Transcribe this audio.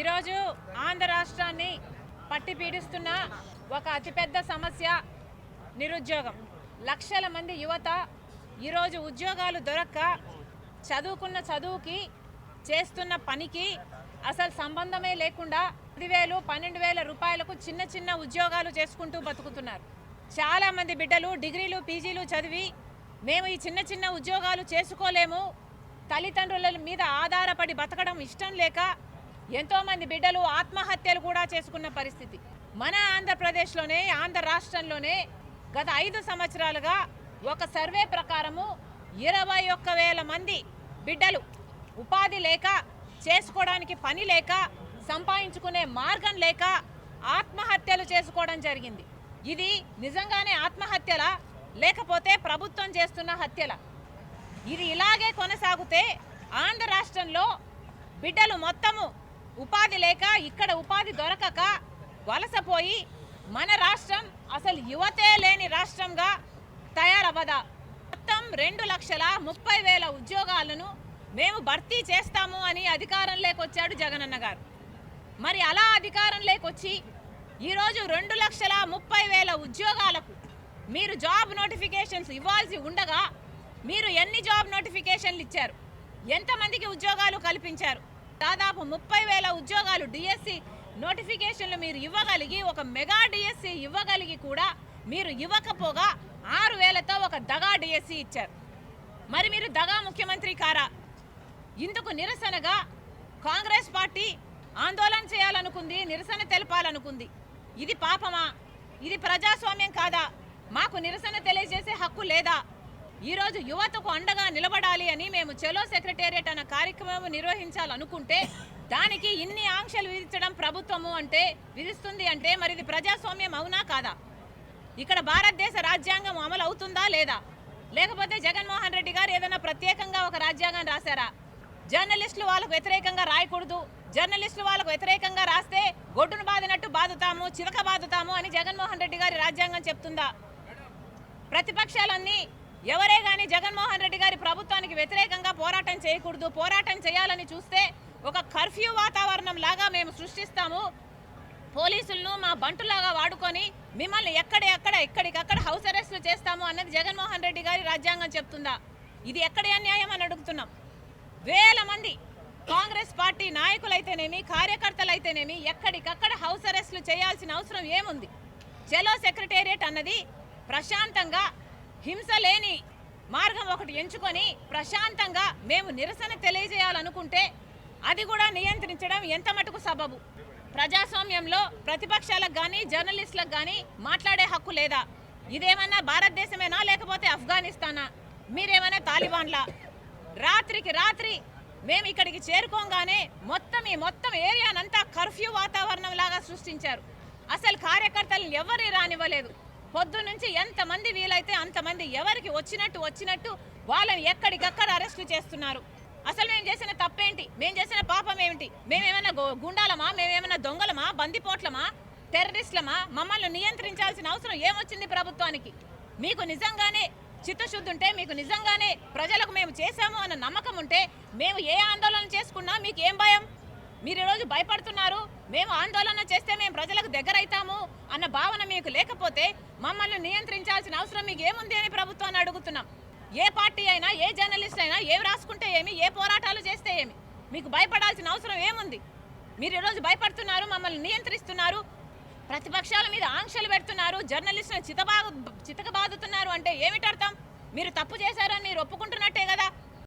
ఈరోజు ఆంధ్ర రాష్ట్రాన్ని పట్టి పీడిస్తున్న ఒక అతిపెద్ద సమస్య నిరుద్యోగం. లక్షల మంది యువత ఈరోజు ఉద్యోగాలు దొరక్క చదువుకున్న చదువుకి చేస్తున్న పనికి అసలు సంబంధమే లేకుండా పదివేలు పన్నెండు వేల రూపాయలకు చిన్న చిన్న ఉద్యోగాలు చేసుకుంటూ బతుకుతున్నారు. చాలామంది బిడ్డలు డిగ్రీలు పీజీలు చదివి మేము ఈ చిన్న చిన్న ఉద్యోగాలు చేసుకోలేము. తల్లిదండ్రుల మీద ఆధారపడి బతకడం ఇష్టం లేక ఎంతోమంది బిడ్డలు ఆత్మహత్యలు కూడా చేసుకున్న పరిస్థితి. మన ఆంధ్రప్రదేశ్లోనే ఆంధ్ర రాష్ట్రంలోనే గత ఐదు సంవత్సరాలుగా ఒక సర్వే ప్రకారము ఇరవై ఒక్క వేల మంది బిడ్డలు ఉపాధి లేక చేసుకోవడానికి పని లేక సంపాదించుకునే మార్గం లేక ఆత్మహత్యలు చేసుకోవడం జరిగింది. ఇది నిజంగానే ఆత్మహత్యల లేకపోతే ప్రభుత్వం చేస్తున్న హత్యల. ఇది ఇలాగే కొనసాగితే ఆంధ్ర రాష్ట్రంలో బిడ్డలు మొత్తము ఉపాధి లేక ఇక్కడ ఉపాధి దొరకక వలసపోయి మన రాష్ట్రం అసలు యువతే లేని రాష్ట్రంగా తయారవ్వదా. మొత్తం రెండు లక్షల ముప్పై వేల ఉద్యోగాలను మేము భర్తీ చేస్తాము అని అధికారం లేకొచ్చాడు జగనన్న గారు. మరి అలా అధికారం లేకొచ్చి ఈరోజు రెండు లక్షల ముప్పై వేల ఉద్యోగాలకు మీరు జాబ్ నోటిఫికేషన్స్ ఇవ్వాల్సి ఉండగా మీరు ఎన్ని జాబ్ నోటిఫికేషన్లు ఇచ్చారు? ఎంతమందికి ఉద్యోగాలు కల్పించారు? దాదాపు ముప్పై వేల ఉద్యోగాలు డిఎస్సి నోటిఫికేషన్లు మీరు ఇవ్వగలిగి ఒక మెగా డిఎస్సి ఇవ్వగలిగి కూడా మీరు ఇవ్వకపోగా ఆరు వేలతో ఒక దగా డిఎస్సి ఇచ్చారు. మరి మీరు దగా ముఖ్యమంత్రి కారా? ఇందుకు నిరసనగా కాంగ్రెస్ పార్టీ ఆందోళన చేయాలనుకుంది నిరసన తెలపాలనుకుంది. ఇది పాపమా? ఇది ప్రజాస్వామ్యం కాదా? మాకు నిరసన తెలియజేసే హక్కు లేదా? ఈరోజు యువతకు అండగా నిలబడాలి అని మేము చెలో సెక్రటేరియట్ అన్న కార్యక్రమం నిర్వహించాలనుకుంటే దానికి ఇన్ని ఆంక్షలు విధించడం ప్రభుత్వము అంటే విధిస్తుంది అంటే మరి ఇది ప్రజాస్వామ్యం అవునా కాదా? ఇక్కడ భారతదేశ రాజ్యాంగం అమలు అవుతుందా లేదా? లేకపోతే జగన్మోహన్ రెడ్డి గారు ఏదైనా ప్రత్యేకంగా ఒక రాజ్యాంగం రాశారా? జర్నలిస్టులు వాళ్ళకు వ్యతిరేకంగా రాయకూడదు. జర్నలిస్టులు వాళ్ళకు వ్యతిరేకంగా రాస్తే గొడ్డును బాదినట్టు బాదుతాము చిలక బాదుతాము అని జగన్మోహన్ రెడ్డి గారి రాజ్యాంగం చెప్తుందా? ప్రతిపక్షాలన్నీ ఎవరే గాని జగన్మోహన్ రెడ్డి గారి ప్రభుత్వానికి వ్యతిరేకంగా పోరాటం చేయకూడదు. పోరాటం చేయాలని చూస్తే ఒక కర్ఫ్యూ వాతావరణం లాగా మేము సృష్టిస్తాము. పోలీసులను మా బంటులాగా వాడుకొని మిమ్మల్ని ఎక్కడ ఎక్కడ ఎక్కడికక్కడ హౌస్ అరెస్టులు చేస్తాము అన్నది జగన్మోహన్ రెడ్డి గారి రాజ్యాంగం చెప్తుందా? ఇది ఎక్కడ అన్యాయం అని అడుగుతున్నాం. వేల మంది కాంగ్రెస్ పార్టీ నాయకులైతేనేమి కార్యకర్తలైతేనేమి ఎక్కడికక్కడ హౌస్ అరెస్టులు చేయాల్సిన అవసరం ఏముంది? చెలో సెక్రటేరియట్ అన్నది ప్రశాంతంగా హింస లేని మార్గం ఒకటి ఎంచుకొని ప్రశాంతంగా మేము నిరసన తెలియజేయాలనుకుంటే అది కూడా నియంత్రించడం ఎంత మటుకు సబబు? ప్రజాస్వామ్యంలో ప్రతిపక్షాలకు కానీ జర్నలిస్టులకు కానీ మాట్లాడే హక్కు లేదా? ఇదేమన్నా భారతదేశమేనా లేకపోతే ఆఫ్ఘనిస్తానా? మీరేమైనా తాలిబాన్లా? రాత్రికి రాత్రి మేము ఇక్కడికి చేరుకోగానే మొత్తం ఈ మొత్తం ఏరియానంతా కర్ఫ్యూ వాతావరణం లాగా సృష్టించారు. అసలు కార్యకర్తలు ఎవరి రానివ్వలేదు. పొద్దు నుంచి ఎంతమంది వీలైతే అంతమంది ఎవరికి వచ్చినట్టు వచ్చినట్టు వాళ్ళని ఎక్కడికక్కడ అరెస్టు చేస్తున్నారు. అసలు మేము చేసిన తప్పేంటి? మేము చేసిన పాపం ఏమిటి? మేమేమైనా గుండాలమా? మేమేమైనా దొంగలమా? బందిపోట్లమా? టెర్రరిస్టులమా? మమ్మల్ని నియంత్రించాల్సిన అవసరం ఏమొచ్చింది ప్రభుత్వానికి? మీకు నిజంగానే చిత్తశుద్ధి ఉంటే మీకు నిజంగానే ప్రజలకు మేము చేశాము అన్న నమ్మకం ఉంటే మేము ఏ ఆందోళన చేసుకున్నా మీకు ఏం భయం? మీరు ఈరోజు భయపడుతున్నారు మేము ఆందోళన చేస్తే మేము ప్రజలకు దగ్గర అవుతాము అన్న భావన మీకు లేకపోతే మమ్మల్ని నియంత్రించాల్సిన అవసరం మీకు ఏముంది అని ప్రభుత్వాన్ని అడుగుతున్నాం. ఏ పార్టీ అయినా ఏ జర్నలిస్ట్ అయినా ఏవి రాసుకుంటే ఏమి ఏ పోరాటాలు చేస్తే ఏమి మీకు భయపడాల్సిన అవసరం ఏముంది? మీరు ఈరోజు భయపడుతున్నారు మమ్మల్ని నియంత్రిస్తున్నారు ప్రతిపక్షాల మీద ఆంక్షలు పెడుతున్నారు జర్నలిస్టులను చితబా చితకబాదుతున్నారు అంటే ఏమిటి అర్థం మీరు తప్పు చేశారని మీరు ఒప్పుకుంటున్నట్టే కదా?